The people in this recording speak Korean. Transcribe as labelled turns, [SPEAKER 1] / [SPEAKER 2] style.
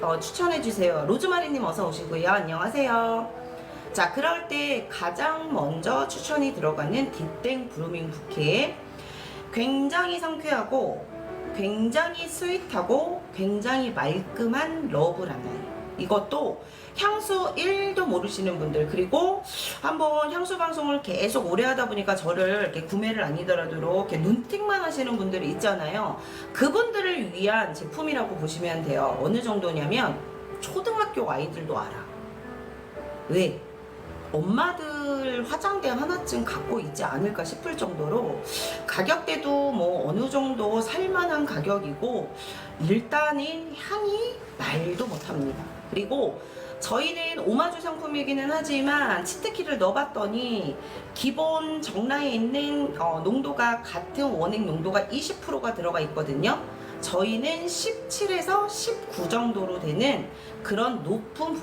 [SPEAKER 1] 어, 추천해 주세요. 로즈마리님 어서 오시고요. 안녕하세요. 자, 그럴 때 가장 먼저 추천이 들어가는 딥땡 브루밍 부케. 굉장히 상쾌하고, 굉장히 스윗하고, 굉장히 말끔한 러브 라나이. 이것도 향수 1도 모르시는 분들, 그리고 한번 향수 방송을 계속 오래 하다 보니까 저를 이렇게 구매를 아니더라도 이렇게 눈팅만 하시는 분들이 있잖아요. 그분들을 위한 제품이라고 보시면 돼요. 어느 정도냐면 초등학교 아이들도 알아. 왜? 엄마들 화장대 하나쯤 갖고 있지 않을까 싶을 정도로 가격대도 뭐 어느 정도 살만한 가격이고 일단은 향이 말도 못합니다. 그리고 저희는 오마주 상품이기는 하지만 치트키를 넣어봤더니 기본 정라에 있는 어, 농도가 같은 원액 농도가 20%가 들어가 있거든요. 저희는 17에서 19 정도로 되는 그런 높은